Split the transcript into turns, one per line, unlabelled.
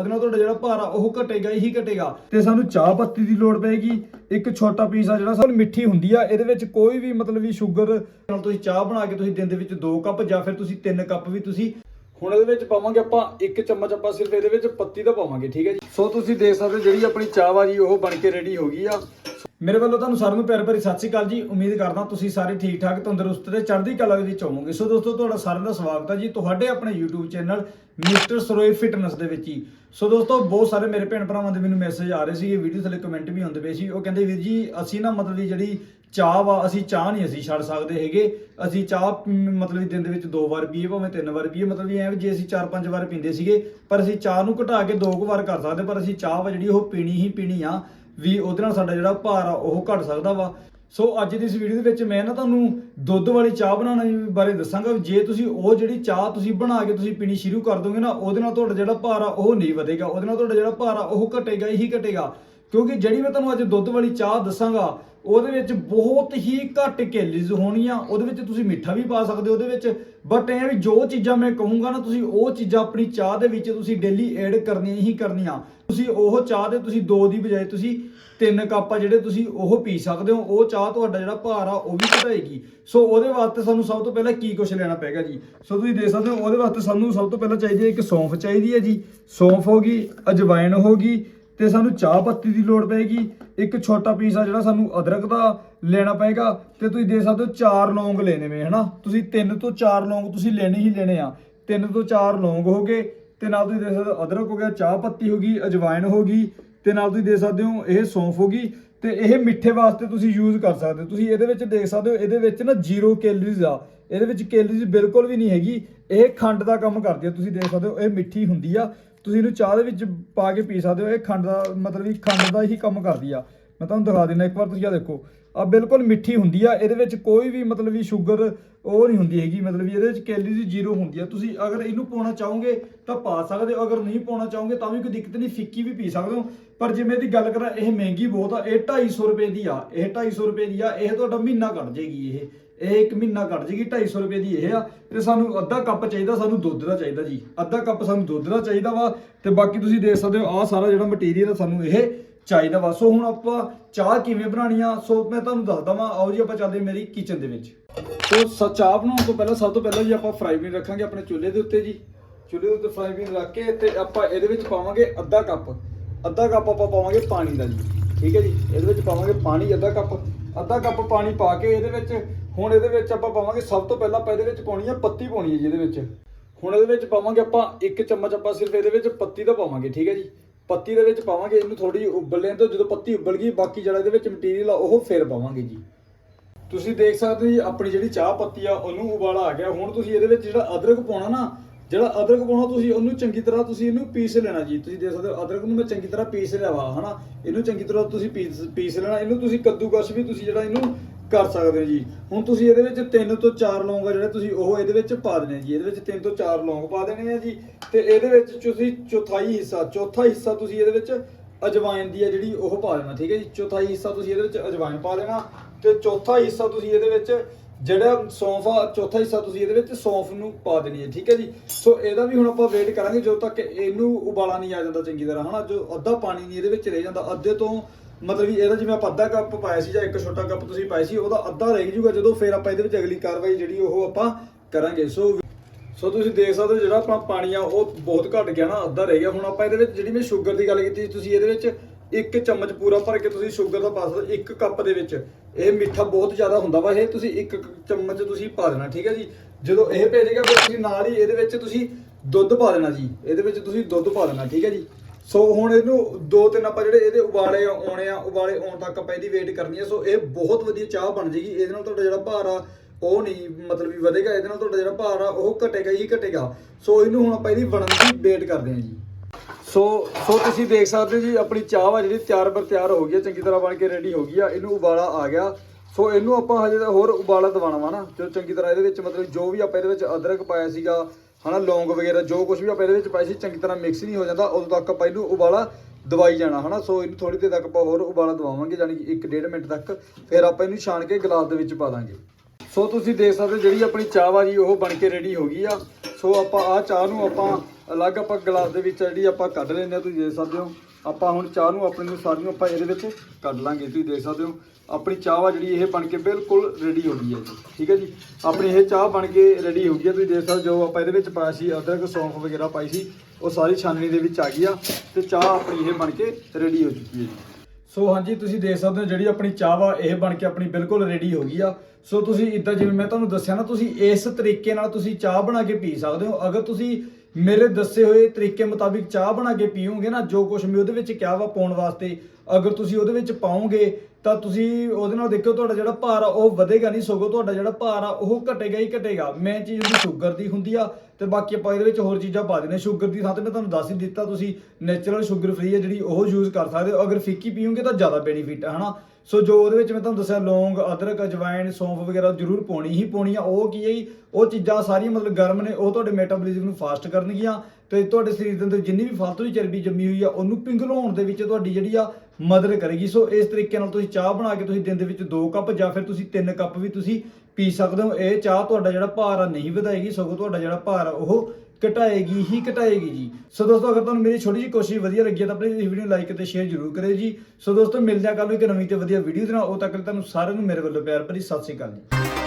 ਉਹਦੇ ਨਾਲ ਤੁਹਾਡਾ ਜਿਹੜਾ ਭਾਰ ਆ, ਉਹ ਘਟੇਗਾ ਹੀ ਘਟੇਗਾ। ਤੇ ਸਾਨੂੰ ਚਾਹ ਪੱਤੀ ਦੀ ਲੋੜ ਪਏਗੀ। ਇੱਕ ਛੋਟਾ ਪੀਸ ਆ ਜਿਹੜਾ ਸਾਨੂੰ ਮਿੱਠੀ ਹੁੰਦੀ ਆ, ਇਹਦੇ ਵਿੱਚ ਕੋਈ ਵੀ ਮਤਲਬ ਵੀ ਸ਼ੂਗਰ ਨਾਲ ਤੁਸੀਂ ਚਾਹ ਬਣਾ ਕੇ ਤੁਸੀਂ ਦਿਨ ਦੇ ਵਿੱਚ 2 ਕੱਪ ਜਾਂ ਫਿਰ ਤੁਸੀਂ 3 ਕੱਪ ਵੀ ਤੁਸੀਂ ਹੁਣ ਇਹਦੇ ਵਿੱਚ ਪਾਵਾਂਗੇ ਆਪਾਂ ਇੱਕ ਚਮਚ, ਆਪਾਂ ਸਿਰਫ ਇਹਦੇ ਵਿੱਚ ਪੱਤੀ ਦਾ ਪਾਵਾਂਗੇ, ਠੀਕ ਹੈ ਜੀ? ਸੋ ਤੁਸੀਂ ਦੇਖ ਸਕਦੇ ਹੋ ਜਿਹੜੀ ਆਪਣੀ ਚਾਹ ਵਾ ਜੀ ਉਹ ਬਣ ਕੇ ਰੈਡੀ ਹੋ ਗਈ ਆ। ਮੇਰੇ ਵੱਲੋਂ ਤੁਹਾਨੂੰ ਸਾਰਿਆਂ ਨੂੰ ਪਿਆਰ ਭਰੀ ਸਤਿ ਸ਼੍ਰੀ ਅਕਾਲ ਜੀ। ਉਮੀਦ ਕਰਦਾ ਤੁਸੀਂ ਸਾਰੇ ਠੀਕ ਠਾਕ, ਤੰਦਰੁਸਤ ਤੇ ਚੜ੍ਹਦੀ ਕਲਾ ਦੇ ਵਿੱਚ ਹੋਵੋਗੇ। ਸੋ ਦੋਸਤੋ, ਤੁਹਾਡਾ ਸਾਰਿਆਂ ਦਾ ਸਵਾਗਤ ਹੈ ਜੀ ਤੁਹਾਡੇ ਆਪਣੇ YouTube channel mister Saroye fitness ਦੇ ਵਿੱਚ ਹੀ। ਸੋ ਦੋਸਤੋ, ਬਹੁਤ ਸਾਰੇ ਮੇਰੇ ਭੈਣ ਭਰਾਵਾਂ ਦੇ ਮੈਨੂੰ ਮੈਸੇਜ ਆ ਰਹੇ ਸੀ, ਇਹ ਵੀਡੀਓ ਥੱਲੇ ਕਮੈਂਟ ਵੀ ਹੁੰਦੇ ਪਏ ਸੀ। ਉਹ ਕਹਿੰਦੇ, ਵੀਰ ਜੀ, ਅਸੀਂ ਨਾ ਮਤਲਬ ਜਿਹੜੀ ਚਾਹ ਵਾ, ਅਸੀਂ ਚਾਹ ਨਹੀਂ ਅਸੀਂ ਛੱਡ ਸਕਦੇ ਹੈਗੇ। ਅਸੀਂ ਚਾਹ ਮਤਲਬ ਦਿਨ ਦੇ ਵਿੱਚ ਦੋ ਵਾਰ ਪੀਏ, ਭਾਵੇਂ ਤਿੰਨ ਵਾਰ ਪੀਏ। ਮਤਲਬ ਵੀ ਐ ਵੀ ਜੇ ਅਸੀਂ ਚਾਰ ਪੰਜ ਵਾਰ ਪੀਂਦੇ ਸੀਗੇ, ਪਰ ਅਸੀਂ ਚਾਹ ਨੂੰ ਘਟਾ ਕੇ ਦੋ ਕੁ ਵਾਰ ਕਰ ਸਕਦੇ ਪਰ ਅਸੀਂ ਚਾਹ ਵਾ ਜਿਹੜੀ ਉਹ ਪੀਣੀ ਹੀ ਪੀਣੀ ਆ। ਵੀ ਉਹਦੇ ਨਾਲ ਸਾਡਾ ਜਿਹੜਾ ਭਾਰ ਆ ਉਹ ਘਟ ਸਕਦਾ ਵਾ। ਸੋ ਅੱਜ ਦੀ ਇਸ ਵੀਡੀਓ ਦੇ ਵਿੱਚ ਮੈਂ ਨਾ ਤੁਹਾਨੂੰ ਦੁੱਧ ਵਾਲੀ ਚਾਹ ਬਣਾਉਣ ਬਾਰੇ ਦੱਸਾਂਗਾ ਵੀ ਜੇ ਤੁਸੀਂ ਉਹ ਜਿਹੜੀ ਚਾਹ ਤੁਸੀਂ ਬਣਾ ਕੇ ਤੁਸੀਂ ਪੀਣੀ ਸ਼ੁਰੂ ਕਰ ਦੋਗੇ ਨਾ, ਉਹਦੇ ਨਾਲ ਤੁਹਾਡਾ ਜਿਹੜਾ ਭਾਰ ਆ ਉਹ ਨਹੀਂ ਵਧੇਗਾ। ਉਹਦੇ ਨਾਲ ਤੁਹਾਡਾ ਜਿਹੜਾ ਭਾਰ ਆ ਉਹ ਘਟੇਗਾ ਹੀ ਘਟੇਗਾ। ਕਿਉਂਕਿ ਜਿਹੜੀ ਮੈਂ ਤੁਹਾਨੂੰ ਅੱਜ ਦੁੱਧ ਵਾਲੀ ਚਾਹ ਦੱਸਾਂਗਾ, ਉਹਦੇ ਵਿੱਚ ਬਹੁਤ ਹੀ ਘੱਟ ਕੈਲਰੀਜ਼ ਹੋਣੀਆਂ, ਉਹਦੇ ਵਿੱਚ ਤੁਸੀਂ ਮਿੱਠਾ ਵੀ ਪਾ ਸਕਦੇ ਹੋ, ਉਹਦੇ ਵਿੱਚ ਬਟ ਇਹ ਵੀ ਜੋ ਚੀਜ਼ਾਂ ਮੈਂ ਕਹੂੰਗਾ ਨਾ, ਤੁਸੀਂ ਉਹ ਚੀਜ਼ਾਂ ਆਪਣੀ ਚਾਹ ਦੇ ਵਿੱਚ ਤੁਸੀਂ ਡੇਲੀ ਐਡ ਕਰਨੀਆਂ ਹੀ ਕਰਨੀਆਂ। ਤੁਸੀਂ ਉਹ ਚਾਹ ਦੇ ਤੁਸੀਂ ਦੋ ਦੀ ਬਜਾਏ ਤੁਸੀਂ ਤਿੰਨ ਕੱਪ ਆ ਜਿਹੜੇ ਤੁਸੀਂ ਉਹ ਪੀ ਸਕਦੇ ਹੋ। ਉਹ ਚਾਹ ਤੁਹਾਡਾ ਜਿਹੜਾ ਭਾਰ ਆ, ਉਹ ਵੀ ਘਟਾਏਗੀ। ਸੋ ਉਹਦੇ ਵਾਸਤੇ ਸਾਨੂੰ ਸਭ ਤੋਂ ਪਹਿਲਾਂ ਕੀ ਕੁਝ ਲੈਣਾ ਪੈਗਾ ਜੀ? ਸੋ ਤੁਸੀਂ ਦੇਖ ਸਕਦੇ ਹੋ, ਉਹਦੇ ਵਾਸਤੇ ਸਾਨੂੰ ਸਭ ਤੋਂ ਪਹਿਲਾਂ ਚਾਹੀਦੀ ਹੈ ਇੱਕ ਸੌਂਫ ਚਾਹੀਦੀ ਹੈ ਜੀ। ਸੌਂਫ ਹੋ ਗਈ, ਅਜਵਾਇਣ ਹੋ ਗਈ, ਤੇ ਸਾਨੂੰ ਚਾਹ ਪੱਤੀ ਦੀ ਲੋੜ ਪਏਗੀ। ਇੱਕ ਛੋਟਾ ਪੀਸ ਆ ਜਿਹੜਾ ਸਾਨੂੰ ਅਦਰਕ ਦਾ ਲੈਣਾ ਪਏਗਾ ਤੇ ਤੁਸੀਂ ਦੇਖ ਸਕਦੇ ਹੋ ਚਾਰ ਲੌਂਗ ਲੈਣੇ ਵੇ ਹਨਾ? ਤੁਸੀਂ ਤਿੰਨ ਤੋਂ ਚਾਰ ਲੌਂਗ ਤੁਸੀਂ ਲੈਣੇ ਹੀ ਲੈਣੇ ਆ। ਤਿੰਨ ਤੋਂ ਚਾਰ ਲੌਂਗ ਹੋ ਗਏ, ਤੇ ਨਾਲ ਤੁਸੀਂ ਦੇਖ ਸਕਦੇ ਹੋ ਅਦਰਕ ਹੋ ਗਿਆ, ਚਾਹ ਪੱਤੀ ਹੋ ਗਈ, ਅਜਵਾਇਣ ਹੋ ਗਈ, ਤੇ ਨਾਲ ਤੁਸੀਂ ਦੇਖ ਸਕਦੇ ਹੋ ਇਹ ਸੌਂਫ ਹੋ ਗਈ, ਤੇ ਇਹ ਮਿੱਠੇ ਵਾਸਤੇ ਤੁਸੀਂ ਯੂਜ਼ ਕਰ ਸਕਦੇ ਹੋ। ਤੁਸੀਂ ਇਹਦੇ ਵਿੱਚ ਦੇਖ ਸਕਦੇ ਹੋ, ਇਹਦੇ ਵਿੱਚ ਨਾ ਜ਼ੀਰੋ ਕੈਲਰੀਜ਼ ਆ। ਇਹਦੇ ਵਿੱਚ ਕੈਲਰੀਜ਼ ਬਿਲਕੁਲ ਵੀ ਨਹੀਂ ਹੈਗੀ। ਇਹ ਖੰਡ ਦਾ ਕੰਮ ਕਰਦੀ ਆ, ਤੁਸੀਂ ਦੇਖ ਸਕਦੇ ਹੋ, ਇਹ ਮਿੱਠੀ ਹੁੰਦੀ ਆ। ਤੁਸੀਂ ਇਹਨੂੰ ਚਾਹ ਦੇ ਵਿੱਚ ਪਾ ਕੇ ਪੀ ਸਕਦੇ ਹੋ, ਇਹ ਖੰਡ ਦਾ ਮਤਲਬ ਵੀ ਖੰਡ ਦਾ ਹੀ ਕੰਮ ਕਰਦੀ ਆ। ਮੈਂ ਤੁਹਾਨੂੰ ਦਿਖਾ ਦਿੰਦਾ, ਇੱਕ ਵਾਰ ਤੁਸੀਂ ਆ ਦੇਖੋ। ਆ ਬਿਲਕੁਲ ਮਿੱਠੀ ਹੁੰਦੀ ਆ, ਇਹਦੇ ਵਿੱਚ ਕੋਈ ਵੀ ਮਤਲਬ ਵੀ ਸ਼ੂਗਰ ਉਹ ਨਹੀਂ ਹੁੰਦੀ ਹੈਗੀ, ਮਤਲਬ ਵੀ ਇਹਦੇ ਵਿੱਚ ਕੈਲਰੀਜ਼ ਜ਼ੀਰੋ ਹੁੰਦੀ ਆ। ਤੁਸੀਂ ਅਗਰ ਇਹਨੂੰ ਪਾਉਣਾ ਚਾਹੋਗੇ ਤਾਂ ਪਾ ਸਕਦੇ ਹੋ, ਅਗਰ ਨਹੀਂ ਪਾਉਣਾ ਚਾਹੋਗੇ ਤਾਂ ਵੀ ਕੋਈ ਦਿੱਕਤ ਨਹੀਂ, ਫਿੱਕੀ ਵੀ ਪੀ ਸਕਦੇ ਹੋ। ਪਰ ਜਿਵੇਂ ਦੀ ਗੱਲ ਕਰਾਂ, ਇਹ ਮਹਿੰਗੀ ਬਹੁਤ ਆ, ਇਹ 250 ਰੁਪਏ ਦੀ ਆ, ਇਹ 250 ਰੁਪਏ ਦੀ ਆ, ਇਹ ਤੁਹਾਡਾ ਮਹੀਨਾ ਕੱਢ ਜੇਗੀ ਇਹ। ਇਹ ਇੱਕ ਮਹੀਨਾ ਕੱਢ ਜੇਗੀ 250 ਰੁਪਏ ਦੀ ਇਹ ਆ। ਤੇ ਸਾਨੂੰ ਅੱਧਾ ਕੱਪ ਚਾਹੀਦਾ, ਸਾਨੂੰ ਦੁੱਧ ਦਾ ਚਾਹੀਦਾ ਜੀ। ਅੱਧਾ ਕੱਪ ਸਾਨੂੰ ਦੁੱਧ ਦਾ ਚਾਹੀਦਾ ਵਾ, ਤੇ ਬਾਕੀ ਤੁਸੀਂ ਦੇਖ ਸਕਦੇ ਹੋ, ਆਹ ਸਾਰਾ ਜਿਹੜਾ ਮਟੀਰੀਅਲ ਸਾਨੂੰ ਇਹ ਚਾਹੀਦਾ ਵਾ। ਸੋ ਹੁਣ ਆਪਾਂ ਚਾਹ ਕਿਵੇਂ ਬਣਾਉਣੀ ਆ, ਸੋ ਮੈਂ ਤੁਹਾਨੂੰ ਦੱਸਦਾ ਵਾਂ ਆਓ ਜੀ, ਆਪਾਂ ਚੱਲਦੇ ਮੇਰੀ ਕਿਚਨ ਦੇ ਵਿੱਚ। ਸੋ ਸ- ਚਾਹ ਬਣਾਉਣ ਤੋਂ ਪਹਿਲਾਂ ਸਭ ਤੋਂ ਪਹਿਲਾਂ ਜੀ ਆਪਾਂ ਫਰਾਈ ਪੈਨ ਰੱਖਾਂਗੇ ਆਪਣੇ ਚੁੱਲ੍ਹੇ ਦੇ ਉੱਤੇ ਜੀ। ਚੁੱਲ੍ਹੇ ਦੇ ਉੱਤੇ ਫਰਾਈ ਪੈਨ ਰੱਖ ਕੇ ਤੇ ਆਪਾਂ ਇਹਦੇ ਵਿੱਚ ਪਾਵਾਂਗੇ ਅੱਧਾ ਕੱਪ। ਅੱਧਾ ਕੱਪ ਆਪਾਂ ਪਾਵਾਂਗੇ ਪਾਣੀ ਦਾ ਜੀ। ਠੀਕ ਹੈ ਜੀ? ਇਹਦੇ ਵਿੱਚ ਪਾਵਾਂਗੇ ਪਾਣੀ, ਅੱਧਾ ਕੱਪ। ਅੱਧਾ ਕੱਪ ਪਾਣੀ ਪਾ ਕੇ ਇਹਦੇ ਵਿੱਚ, ਹੁਣ ਇਹਦੇ ਵਿੱਚ ਆਪਾਂ ਪਾਵਾਂਗੇ ਸਭ ਤੋਂ ਪਹਿਲਾਂ ਆਪਾਂ ਇਹਦੇ ਵਿੱਚ ਪਾਉਣੀ ਆ ਪੱਤੀ ਪਾਉਣੀ ਹੈ ਜੀ ਇਹਦੇ ਵਿੱਚ। ਹੁਣ ਇਹਦੇ ਵਿੱਚ ਪਾਵਾਂਗੇ ਆਪਾਂ ਇੱਕ ਚਮਚ ਆਪਾਂ ਸਿਰਫ ਇਹਦੇ ਵਿੱਚ ਪੱਤੀ ਦਾ ਪਾਵਾਂਗੇ। ਠੀਕ ਹੈ ਜੀ? ਪੱਤੀ ਦੇ ਵਿੱਚ ਪਾਵਾਂਗੇ, ਇਹਨੂੰ ਥੋੜੀ ਉਬਲ ਲੈਣ ਤੋਂ ਜਦੋਂ ਪੱਤੀ ਉਬਲ ਗਈ, ਬਾਕੀ ਜਿਹੜਾ ਇਹਦੇ ਵਿੱਚ ਮਟੀਰੀਅਲ ਆ, ਉਹ ਫਿਰ ਪਾਵਾਂਗੇ ਜੀ। ਤੁਸੀਂ ਦੇਖ ਸਕਦੇ ਹੋ ਜੀ, ਆਪਣੀ ਜਿਹੜੀ ਚਾਹ ਪੱਤੀ ਆ, ਉਹਨੂੰ ਉਬਾਲਾ ਆ ਗਿਆ। ਹੁਣ ਤੁਸੀਂ ਇਹਦੇ ਵਿੱਚ ਜਿਹੜਾ ਅਦਰਕ ਪਾਉਣਾ ਨਾ, ਜਿਹੜਾ ਅਦਰਕ ਪਾਉਣਾ, ਤੁਸੀਂ ਉਹਨੂੰ ਚੰਗੀ ਤਰ੍ਹਾਂ ਤੁਸੀਂ ਇਹਨੂੰ ਪੀਸ ਲੈਣਾ ਜੀ। ਤੁਸੀਂ ਦੇਖ ਸਕਦੇ ਹੋ, ਅਦਰਕ ਨੂੰ ਮੈਂ ਚੰਗੀ ਤਰ੍ਹਾਂ ਪੀਸ ਲਿਆ ਵਾ, ਹਨਾ। ਇਹਨੂੰ ਚੰਗੀ ਤਰ੍ਹਾਂ ਤੁਸੀਂ ਪੀਸ ਪੀਸ ਲੈਣਾ। ਇਹਨੂੰ ਤੁਸੀਂ ਕੱਦੂਕਸ਼ ਵੀ ਤੁਸੀਂ ਜਿਹੜਾ ਇਹਨੂੰ ਕਰ ਸਕਦੇ ਹੋ ਜੀ। ਹੁਣ ਤੁਸੀਂ ਇਹਦੇ ਵਿੱਚ ਤਿੰਨ ਤੋਂ ਚਾਰ ਲੌਂਗ ਆ ਜਿਹੜੇ ਤੁਸੀਂ ਉਹ ਇਹਦੇ ਵਿੱਚ ਪਾ ਦੇਣੇ ਜੀ। ਇਹਦੇ ਵਿੱਚ ਤਿੰਨ ਤੋਂ ਚਾਰ ਲੌਂਗ ਪਾ ਦੇਣੇ ਆ ਜੀ। ਤੇ ਇਹਦੇ ਵਿੱਚ ਤੁਸੀਂ ਚੌਥਾਈ ਹਿੱਸਾ, ਚੌਥਾ ਹਿੱਸਾ ਤੁਸੀਂ ਇਹਦੇ ਵਿੱਚ ਅਜਵਾਇਨ ਦੀ ਆ ਜਿਹੜੀ ਉਹ ਪਾ ਦੇਣਾ, ਠੀਕ ਹੈ ਜੀ। ਚੌਥਾਈ ਹਿੱਸਾ ਤੁਸੀਂ ਇਹਦੇ ਵਿੱਚ ਅਜਵਾਇਨ ਪਾ ਦੇਣਾ ਤੇ ਚੌਥਾ ਹਿੱਸਾ ਤੁਸੀਂ ਇਹਦੇ ਵਿੱਚ ਜਿਹੜਾ ਸੌਂਫ ਆ, ਚੌਥਾ ਹਿੱਸਾ ਤੁਸੀਂ ਇਹਦੇ ਵਿੱਚ ਸੌਂਫ ਨੂੰ ਪਾ ਦੇਣੀ ਹੈ, ਠੀਕ ਹੈ ਜੀ। ਸੋ ਇਹਦਾ ਵੀ ਹੁਣ ਆਪਾਂ ਵੇਟ ਕਰਾਂਗੇ, ਜਦੋਂ ਤੱਕ ਇਹਨੂੰ ਉਬਾਲਾ ਨਹੀਂ ਆ ਜਾਂਦਾ ਚੰਗੀ ਤਰ੍ਹਾਂ, ਹਨਾ। ਜੋ ਅੱਧਾ ਪਾਣੀ ਨਹੀਂ ਇਹਦੇ ਵਿੱਚ ਰਹਿ ਜਾਂਦਾ, ਅੱਧੇ ਤੋਂ ਮਤਲਬ ਕਿ ਇਹਦਾ ਜਿਵੇਂ ਆਪਾਂ ਅੱਧਾ ਕੱਪ ਪਾਇਆ ਸੀ ਜਾਂ ਇੱਕ ਛੋਟਾ ਕੱਪ ਤੁਸੀਂ ਪਾਇਆ ਸੀ ਉਹਦਾ ਅੱਧਾ ਰਹਿ ਜੂਗਾ ਜਦੋਂ ਫਿਰ ਆਪਾਂ ਇਹਦੇ ਵਿੱਚ ਅਗਲੀ ਕਾਰਵਾਈ ਜਿਹੜੀ ਉਹ ਆਪਾਂ ਕਰਾਂਗੇ। ਸੋ ਸੋ ਤੁਸੀਂ ਦੇਖ ਸਕਦੇ ਹੋ ਜਿਹੜਾ ਆਪਣਾ ਪਾਣੀ ਆ ਉਹ ਬਹੁਤ ਘਟ ਗਿਆ ਨਾ ਅੱਧਾ ਰਹਿ ਗਿਆ। ਹੁਣ ਆਪਾਂ ਇਹਦੇ ਵਿੱਚ ਜਿਹੜੀ ਮੈਂ ਸ਼ੂਗਰ ਦੀ ਗੱਲ ਕੀਤੀ ਸੀ, ਤੁਸੀਂ ਇਹਦੇ ਵਿੱਚ ਇੱਕ ਚਮਚ ਪੂਰਾ ਭਰ ਕੇ ਤੁਸੀਂ ਸ਼ੂਗਰ ਦਾ ਪਾ ਸਕਦੇ ਹੋ, ਇੱਕ ਕੱਪ ਦੇ ਵਿੱਚ। ਇਹ ਮਿੱਠਾ ਬਹੁਤ ਜ਼ਿਆਦਾ ਹੁੰਦਾ ਵਾ ਇਹ ਤੁਸੀਂ ਇੱਕ ਚਮਚ ਤੁਸੀਂ ਪਾ ਦੇਣਾ ਠੀਕ ਹੈ ਜੀ? ਜਦੋਂ ਇਹ ਭੇਜੇਗਾ ਫਿਰ ਤੁਸੀਂ ਨਾਲ ਹੀ ਇਹਦੇ ਵਿੱਚ ਤੁਸੀਂ ਦੁੱਧ ਪਾ ਦੇਣਾ ਜੀ। ਇਹਦੇ ਵਿੱਚ ਤੁਸੀਂ ਦੁੱਧ ਪਾ ਦੇਣਾ ਠੀਕ ਹੈ ਜੀ? ਸੋ ਹੁਣ ਇਹਨੂੰ ਦੋ ਤਿੰਨ ਆਪਾਂ ਜਿਹੜੇ ਇਹਦੇ ਉਬਾਲੇ ਆਉਣੇ ਆ, ਉਬਾਲੇ ਆਉਣ ਤੱਕ ਆਪਾਂ ਇਹਦੀ ਵੇਟ ਕਰਨੀ ਆ। ਸੋ ਇਹ ਬਹੁਤ ਵਧੀਆ ਚਾਹ ਬਣ ਜੇਗੀ। ਇਹਦੇ ਨਾਲ ਤੁਹਾਡਾ ਜਿਹੜਾ ਭਾਰ ਆ, ਉਹ ਨਹੀਂ ਮਤਲਬ ਵੀ ਵਧੇਗਾ। ਇਹਦੇ ਨਾਲ ਤੁਹਾਡਾ ਜਿਹੜਾ ਭਾਰ ਆ, ਉਹ ਘਟੇਗਾ ਹੀ ਘਟੇਗਾ। ਸੋ ਇਹਨੂੰ ਹੁਣ ਆਪਾਂ ਇਹਦੀ ਬਣਨ ਦੀ ਵੇਟ ਕਰਦੇ ਹਾਂ ਜੀ। ਸੋ ਸੋ ਤੁਸੀਂ ਦੇਖ ਸਕਦੇ ਹੋ ਜੀ, ਆਪਣੀ ਚਾਹ ਵਾ ਜਿਹੜੀ ਤਿਆਰ ਬਰ ਤਿਆਰ ਹੋ ਗਈ ਹੈ ਚੰਗੀ ਤਰ੍ਹਾਂ ਬਣ ਕੇ ਰੈਡੀ ਹੋ ਗਈ ਆ। ਇਹਨੂੰ ਉਬਾਲਾ ਆ ਗਿਆ। ਸੋ ਇਹਨੂੰ ਆਪਾਂ ਹਜੇ ਤਾਂ ਹੋਰ ਉਬਾਲਾ ਦਵਾਉਣਾ ਵਾ ਨਾ। ਜੋ ਚੰਗੀ ਤਰ੍ਹਾਂ ਇਹਦੇ ਵਿੱਚ ਮਤਲਬ ਜੋ ਵੀ ਆਪਾਂ ਇਹਦੇ ਵਿੱਚ ਅਦਰਕ ਪਾਇਆ ਸੀਗਾ ਹਨਾ, ਲੌਂਗ ਵਗੈਰਾ, ਜੋ ਕੁਝ ਵੀ ਆਪਾਂ ਇਹਦੇ ਵਿੱਚ ਪਾਈ ਸੀ, ਚੰਗੀ ਤਰ੍ਹਾਂ ਮਿਕਸ ਨਹੀਂ ਹੋ ਜਾਂਦਾ, ਉਦੋਂ ਤੱਕ ਆਪਾਂ ਇਹਨੂੰ ਉਬਾਲਾ ਦਵਾਈ ਜਾਣਾ, ਹਨਾ। ਸੋ ਇਹਨੂੰ ਥੋੜੀ ਦੇਰ ਤੱਕ ਆਪਾਂ ਹੋਰ ਉਬਾਲਾ ਦਵਾਵਾਂਗੇ, ਯਾਨੀ ਕਿ 1.5 ਮਿੰਟ ਤੱਕ, ਫਿਰ ਆਪਾਂ ਇਹਨੂੰ ਛਾਣ ਕੇ ਗਲਾਸ ਦੇ ਵਿੱਚ ਪਾ ਦਾਂਗੇ। ਸੋ ਤੁਸੀਂ ਦੇਖ ਸਕਦੇ ਹੋ, ਜਿਹੜੀ ਆਪਣੀ ਚਾਹ ਵਾ ਜੀ ਉਹ ਬਣ ਕੇ ਰੈਡੀ ਹੋ ਗਈ ਆ। ਸੋ ਆਪਾਂ ਆ ਚਾਹ ਨੂੰ ਆਪਾਂ ਅਲੱਗ ਆਪਾਂ ਗਲਾਸ ਦੇ ਵਿੱਚ ਜਿਹੜੀ ਆਪਾਂ ਕੱਢ ਲੈਂਦੇ ਆ ਤੁਸੀਂ ਦੇਖ ਸਕਦੇ ਹੋ। ਆਪਾਂ ਹੁਣ ਚਾਹ ਨੂੰ ਆਪਣੇ ਨੂੰ ਸਾਰੀਆਂ ਨੂੰ ਆਪਾਂ ਇਹਦੇ ਵਿੱਚ ਕੱਢ ਲਾਂਗੇ, ਤੁਸੀਂ ਦੇਖ ਸਕਦੇ ਹੋ। ਆਪਣੀ ਚਾਹ ਆ ਜਿਹੜੀ ਇਹ ਬਣ ਕੇ ਬਿਲਕੁਲ ਰੈਡੀ ਹੋ ਗਈ ਹੈ ਜੀ, ਠੀਕ ਹੈ ਜੀ? ਆਪਣੀ ਇਹ ਚਾਹ ਬਣ ਕੇ ਰੈਡੀ ਹੋ ਗਈ ਹੈ, ਤੁਸੀਂ ਦੇਖ ਸਕਦੇ ਹੋ, ਜੋ ਆਪਾਂ ਇਹਦੇ ਵਿੱਚ ਪਾਇਆ ਸੀ, ਅਦਰਕ, ਸੌਂਫ ਵਗੈਰਾ ਪਾਈ ਸੀ, ਉਹ ਸਾਰੀ ਛਾਨਣੀ ਦੇ ਵਿੱਚ ਆ ਗਈ ਆ ਤੇ ਚਾਹ ਆਪਣੀ ਇਹ ਬਣ ਕੇ ਰੈਡੀ ਹੋ ਚੁੱਕੀ ਹੈ ਜੀ। ਸੋ ਹਾਂਜੀ, ਤੁਸੀਂ ਦੇਖ ਸਕਦੇ ਹੋ ਜਿਹੜੀ ਆਪਣੀ ਚਾਹ ਵਾ, ਇਹ ਬਣ ਕੇ ਆਪਣੀ ਬਿਲਕੁਲ ਰੈਡੀ ਹੋ ਗਈ ਆ। ਸੋ ਤੁਸੀਂ ਇਦਾਂ ਜਿਵੇਂ ਮੈਂ ਤੁਹਾਨੂੰ ਦੱਸਿਆ ਨਾ, ਤੁਸੀਂ ਇਸ ਤਰੀਕੇ ਨਾਲ ਤੁਸੀਂ ਚਾਹ ਬਣਾ ਕੇ ਪੀ ਸਕਦੇ ਹੋ। ਅਗਰ ਤੁਸੀਂ ਮੇਰੇ ਦੱਸੇ ਹੋਏ ਤਰੀਕੇ ਮੁਤਾਬਿਕ ਚਾਹ ਬਣਾ ਕੇ ਪੀਓਗੇ ਨਾ, ਜੋ ਕੁਝ ਮੈਂ ਉਹਦੇ ਵਿੱਚ ਕਿਹਾ ਵਾ ਪਾਉਣ ਵਾਸਤੇ, ਅਗਰ ਤੁਸੀਂ ਉਹਦੇ ਵਿੱਚ ਪਾਓਗੇ, ਤਾਂ ਤੁਸੀਂ ਉਹਦੇ ਨਾਲ ਦੇਖਿਓ ਤੁਹਾਡਾ ਜਿਹੜਾ ਭਾਰ ਆ, ਉਹ ਵਧੇਗਾ ਨਹੀਂ, ਸਗੋਂ ਤੁਹਾਡਾ ਜਿਹੜਾ ਭਾਰ ਆ, ਉਹ ਘਟੇਗਾ ਹੀ ਘਟੇਗਾ। ਮੈਂ ਚੀਜ਼ ਉਹਦੀ ਸ਼ੂਗਰ ਦੀ ਹੁੰਦੀ ਆ, ਤੇ ਬਾਕੀ ਆਪਾਂ ਇਹਦੇ ਵਿੱਚ ਹੋਰ ਚੀਜ਼ਾਂ ਪਾ ਦਿੰਦੇ ਸ਼ੂਗਰ ਦੀ ਥਾਂ ਤੇ ਮੈਂ ਤੁਹਾਨੂੰ ਦੱਸ ਹੀ ਦਿੱਤਾ, ਤੁਸੀਂ ਨੇਚਰਲ ਸ਼ੂਗਰ ਫ੍ਰੀ ਹੈ ਜਿਹੜੀ, ਉਹ ਯੂਜ਼ ਕਰ ਸਕਦੇ ਹੋ। ਅਗਰ ਫਿੱਕੀ ਪੀਓਗੇ ਤਾਂ ਜ਼ਿਆਦਾ ਬੈਨੀਫਿਟ ਹੈ ਹਨਾ? ਸੋ ਜੋ ਉਹਦੇ ਵਿੱਚ ਮੈਂ ਤੁਹਾਨੂੰ ਦੱਸਿਆ, ਲੌਂਗ, ਅਦਰਕ, ਅਜਵਾਇਣ, ਸੌਂਫ ਵਗੈਰਾ ਜ਼ਰੂਰ ਪਾਉਣੀ ਹੀ ਪਾਉਣੀ ਆ। ਉਹ ਕੀ ਹੈ ਜੀ? ਉਹ ਚੀਜ਼ਾਂ ਸਾਰੀਆਂ ਮਤਲਬ ਗਰਮ ਨੇ, ਉਹ ਤੁਹਾਡੇ ਮੈਟਾਬੋਲਿਜ਼ਮ ਨੂੰ ਫਾਸਟ ਕਰਨਗੀਆਂ ਤੇ ਤੁਹਾਡੇ ਸਰੀਰ ਦੇ ਅੰਦਰ ਜਿੰਨੀ ਵੀ ਫਾਲਤੂ ਦੀ ਚਰਬੀ ਜੰਮੀ ਹੋਈ ਆ, ਉਹਨੂੰ ਪਿੰਗਲਾਉਣ ਦੇ ਵਿੱਚ ਤੁਹਾਡੀ ਜਿਹੜੀ ਆ ਮਦਦ ਕਰੇਗੀ। ਸੋ ਇਸ ਤਰੀਕੇ ਨਾਲ ਤੁਸੀਂ ਚਾਹ ਬਣਾ ਕੇ ਤੁਸੀਂ ਦਿਨ ਦੇ ਵਿੱਚ 2 ਕੱਪ ਜਾਂ ਫਿਰ ਤੁਸੀਂ 3 ਕੱਪ ਵੀ ਤੁਸੀਂ ਪੀ ਸਕਦੇ ਹੋ। ਇਹ ਚਾਹ ਤੁਹਾਡਾ ਜਿਹੜਾ ਭਾਰ ਆ ਨਹੀਂ ਵਧਾਏਗੀ, ਸਗੋਂ ਤੁਹਾਡਾ ਜਿਹੜਾ ਭਾਰ ਆ ਉਹ ਘਟਾਏਗੀ ਹੀ ਘਟਾਏਗੀ ਜੀ। ਸੋ ਦੋਸਤੋ, ਅਗਰ ਤੁਹਾਨੂੰ ਮੇਰੀ ਛੋਟੀ ਜਿਹੀ ਕੋਸ਼ਿਸ਼ ਵਧੀਆ ਲੱਗੀ ਹੈ ਤਾਂ ਪਲੀਜ਼ ਇਸ ਵੀਡੀਓ ਨੂੰ ਲਾਈਕ ਅਤੇ ਸ਼ੇਅਰ ਜ਼ਰੂਰ ਕਰਿਓ ਜੀ। ਸੋ ਦੋਸਤੋ, ਮਿਲਦੇ ਹਾਂ ਕੱਲ੍ਹ ਨੂੰ ਇੱਕ ਨਵੀਂ ਤੇ ਵਧੀਆ ਵੀਡੀਓ ਦੇ ਨਾਲ। ਉਹ ਤੱਕ ਤੁਹਾਨੂੰ ਸਾਰਿਆਂ ਨੂੰ ਮੇਰੇ ਵੱਲੋਂ ਪਿਆਰ ਭਰੀ ਸਤਿ ਸ਼੍ਰੀ ਅਕਾਲ ਜੀ।